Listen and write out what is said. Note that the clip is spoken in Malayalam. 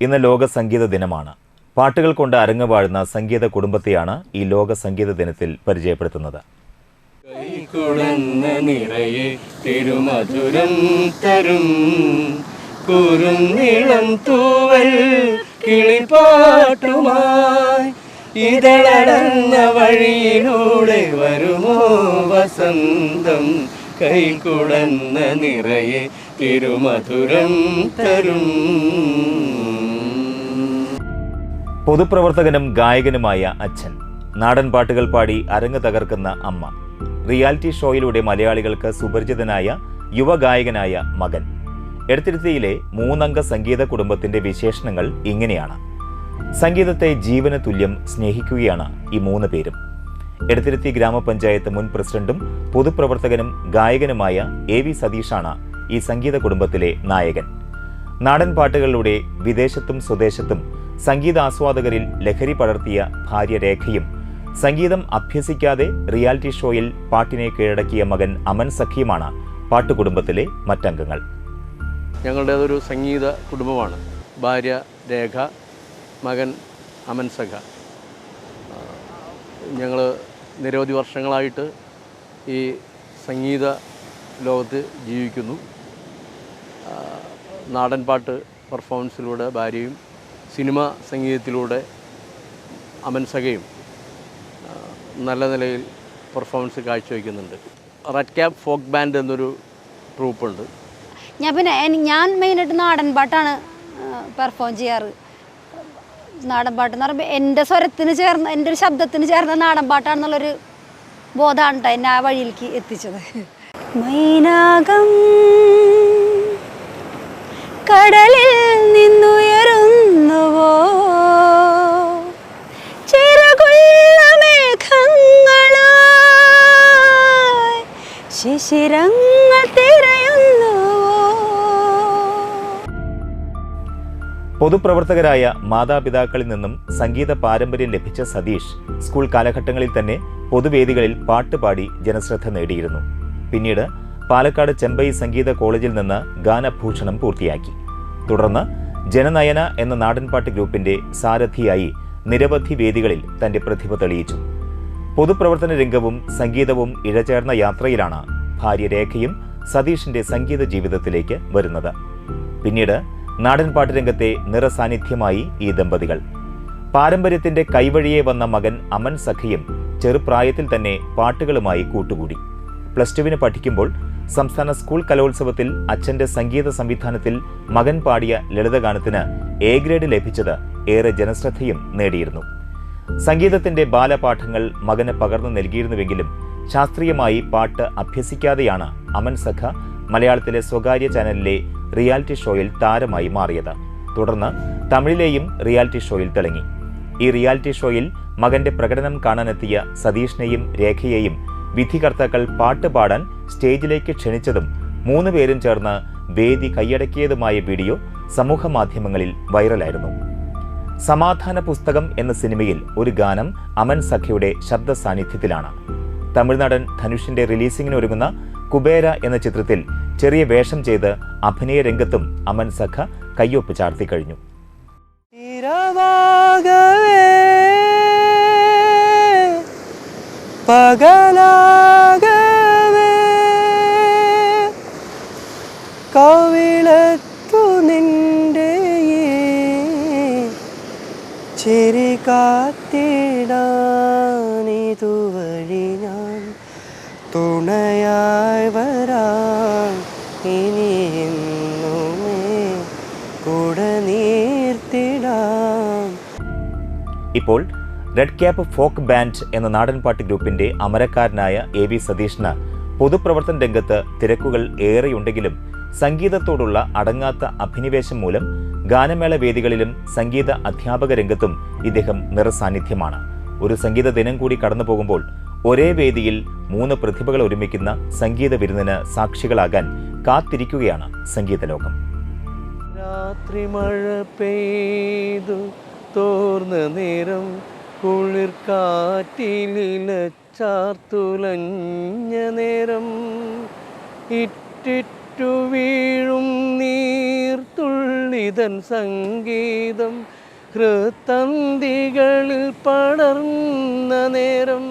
ഇന്ന് ലോക സംഗീത ദിനമാണ്. പാട്ടുകൾ കൊണ്ട് അരങ്ങുവാഴുന്ന സംഗീത കുടുംബത്തെയാണ് ഈ ലോക സംഗീത ദിനത്തിൽ പരിചയപ്പെടുത്തുന്നത്. നിറയെ തരും. തൂവൽ വഴിയിലൂടെ വരുമോ വസന്തം. കൈകുടന്ന നിറയെ തിരുമധുരം തരും. പൊതുപ്രവർത്തകനും ഗായകനുമായ അച്ഛൻ. നാടൻ പാട്ടുകൾ പാടി അരങ്ങ് തകർക്കുന്ന അമ്മ. റിയാലിറ്റി ഷോയിലൂടെ മലയാളികൾക്ക് സുപരിചിതനായ യുവഗായകനായ മകൻ. എടത്തിരുത്തിയിലെ മൂന്നംഗ സംഗീത കുടുംബത്തിന്റെ വിശേഷണങ്ങൾ ഇങ്ങനെയാണ്. സംഗീതത്തെ ജീവന തുല്യം സ്നേഹിക്കുകയാണ് ഈ മൂന്ന് പേരും. എടത്തിരുത്തി ഗ്രാമപഞ്ചായത്ത് മുൻ പ്രസിഡന്റും പൊതുപ്രവർത്തകനും ഗായകനുമായ എ വി സതീഷാണ് ഈ സംഗീത കുടുംബത്തിലെ നായകൻ. നാടൻ പാട്ടുകളിലൂടെ വിദേശത്തും സ്വദേശത്തും സംഗീതാസ്വാദകരിൽ ലഹരി പടർത്തിയ ഭാര്യ രേഖയും സംഗീതം അഭ്യസിക്കാതെ റിയാലിറ്റി ഷോയിൽ പാട്ടിനെ കീഴടക്കിയ മകൻ അമൻ സഖിയുമാണ് പാട്ടുകുടുംബത്തിലെ മറ്റംഗങ്ങൾ. ഞങ്ങളുടേതൊരു സംഗീത കുടുംബമാണ്. ഭാര്യ രേഖ മകൻ അമൻ സഖ. ഞങ്ങൾ നിരവധി വർഷങ്ങളായിട്ട് ഈ സംഗീത ലോകത്ത് ജീവിക്കുന്നു. നാടൻ പാട്ട് പെർഫോമൻസിലൂടെ ഭാര്യയും സിനിമ സംഗീതത്തിലൂടെ അമൻ സഖയും നല്ല നിലയിൽ പെർഫോമൻസ് കാഴ്ചവെക്കുന്നുണ്ട്. റെഡ് ക്യാബ് ഫോക്ക് ബാൻഡ് എന്നൊരു ട്രൂപ്പുണ്ട് ഞാൻ പിന്നെ ഞാൻ മെയിനായിട്ട് നാടൻ പാട്ടാണ് പെർഫോം ചെയ്യാറ്. നാടൻ പാട്ട് എന്ന് പറയുമ്പോൾ എന്റെ സ്വരത്തിന് ചേർന്ന എന്റെ ഒരു ശബ്ദത്തിന് ചേർന്ന നാടൻ പാട്ടാണെന്നുള്ളൊരു ബോധമാണ് കേട്ടോ എന്നെ ആ വഴിയിലേക്ക് എത്തിച്ചത്. മൈനാകം കടലിൽ നിന്നുയരുന്നുവോ? ചിറകുള്ള മേഘങ്ങളായി ശിശിരങ്ങൾ തിരയുന്നുവോ? പൊതുപ്രവർത്തകരായ മാതാപിതാക്കളിൽ നിന്നും സംഗീത പാരമ്പര്യം ലഭിച്ച സതീഷ് സ്കൂൾ കാലഘട്ടങ്ങളിൽ തന്നെ പൊതുവേദികളിൽ പാട്ടുപാടി ജനശ്രദ്ധ നേടിയിരുന്നു. പിന്നീട് പാലക്കാട് ചെമ്പൈ സംഗീത കോളേജിൽ നിന്ന് ഗാനഭൂഷണം പൂർത്തിയാക്കി. തുടർന്ന് ജനനയന എന്ന നാടൻപാട്ട് ഗ്രൂപ്പിന്റെ സാരഥിയായി നിരവധി വേദികളിൽ തന്റെ പ്രതിഭ തെളിയിച്ചു. പൊതുപ്രവർത്തന രംഗവും സംഗീതവും ഇഴചേർന്ന യാത്രയിലാണ് ഭാര്യ രേഖയും സതീഷിന്റെ സംഗീത ജീവിതത്തിലേക്ക് വരുന്നത്. പിന്നീട് നാടൻപാട്ട് രംഗത്തെ നിറസാന്നിധ്യമായി ഈ ദമ്പതികൾ. പാരമ്പര്യത്തിന്റെ കൈവഴിയെ വന്ന മകൻ അമൻ സഖിയും ചെറുപ്രായത്തിൽ തന്നെ പാട്ടുകളുമായി കൂട്ടുകൂടി. പ്ലസ് ടുവിന് പഠിക്കുമ്പോൾ സംസ്ഥാന സ്കൂൾ കലോത്സവത്തിൽ അച്ഛന്റെ സംഗീത സംവിധാനത്തിൽ മകൻ പാടിയ ലളിതഗാനത്തിന് എ ഗ്രേഡ് ലഭിച്ചത് ഏറെ ജനശ്രദ്ധയും നേടിയിരുന്നു. സംഗീതത്തിന്റെ ബാലപാഠങ്ങൾ മകന് പകർന്നു നൽകിയിരുന്നുവെങ്കിലും ശാസ്ത്രീയമായി പാട്ട് അഭ്യസിക്കാതെയാണ് അമൻ സഖ മലയാളത്തിലെ സ്വകാര്യ ചാനലിലെ റിയാലിറ്റി ഷോയിൽ താരമായി മാറിയത്. തുടർന്ന് തമിഴിലെയും റിയാലിറ്റി ഷോയിൽ തിളങ്ങി. ഈ റിയാലിറ്റി ഷോയിൽ മകന്റെ പ്രകടനം കാണാനെത്തിയ സതീഷിനെയും രേഖയെയും വിധികർത്താക്കൾ പാട്ട് പാടാൻ സ്റ്റേജിലേക്ക് ക്ഷണിച്ചതും മൂന്ന് പേരും ചേർന്ന് വേദി കൈയടക്കിയതുമായ വീഡിയോ സമൂഹ മാധ്യമങ്ങളിൽ വൈറലായിരുന്നു. സമാധാന പുസ്തകം എന്ന സിനിമയിൽ ഒരു ഗാനം അമൻ സഖയുടെ ശബ്ദ സാന്നിധ്യത്തിലാണ്. തമിഴ്നാടൻ ധനുഷിന്റെ റിലീസിംഗിന് ഒരുങ്ങുന്ന കുബേര എന്ന ചിത്രത്തിൽ ചെറിയ വേഷം ചെയ്ത് അഭിനയ രംഗത്തും അമൻ സഖ കയ്യൊപ്പ് ചാർത്തി കഴിഞ്ഞു. പകലാകവേ. കവിളത്തു നിന്റെ ചിരി കാത്തിടാനിതുവഴി ഞാൻ തുണയായി വരാൻ ഇനി എന്നുമേ കുട നീർത്തിടാം. ഇപ്പോൾ റെഡ് ക്യാപ്പ് ഫോക്ക് ബാൻഡ് എന്ന നാടൻപാട്ട് ഗ്രൂപ്പിന്റെ അമരക്കാരനായ എ വി സതീഷിന് പൊതുപ്രവർത്തന രംഗത്ത് തിരക്കുകൾ ഏറെയുണ്ടെങ്കിലും സംഗീതത്തോടുള്ള അടങ്ങാത്ത അഭിനിവേശം മൂലം ഗാനമേള വേദികളിലും സംഗീത അധ്യാപക രംഗത്തും ഇദ്ദേഹം നിറസാന്നിധ്യമാണ്. ഒരു സംഗീത ദിനം കൂടി കടന്നു പോകുമ്പോൾ ഒരേ വേദിയിൽ മൂന്ന് പ്രതിഭകൾ ഒരുമിക്കുന്ന സംഗീത വിരുന്നിന് സാക്ഷികളാകാൻ കാത്തിരിക്കുകയാണ് സംഗീത ലോകം. രാത്രി മഴ പെയ്തു തോർന്ന നേരം കുളിർ കാറ്റിലില ചാർത്തുലഞ്ഞ നേരം ഇറ്റിറ്റു വീഴും നീർത്തുള്ളിതൻ സംഗീതം ഹൃത്തന്തികളിൽ പടർന്ന നേരം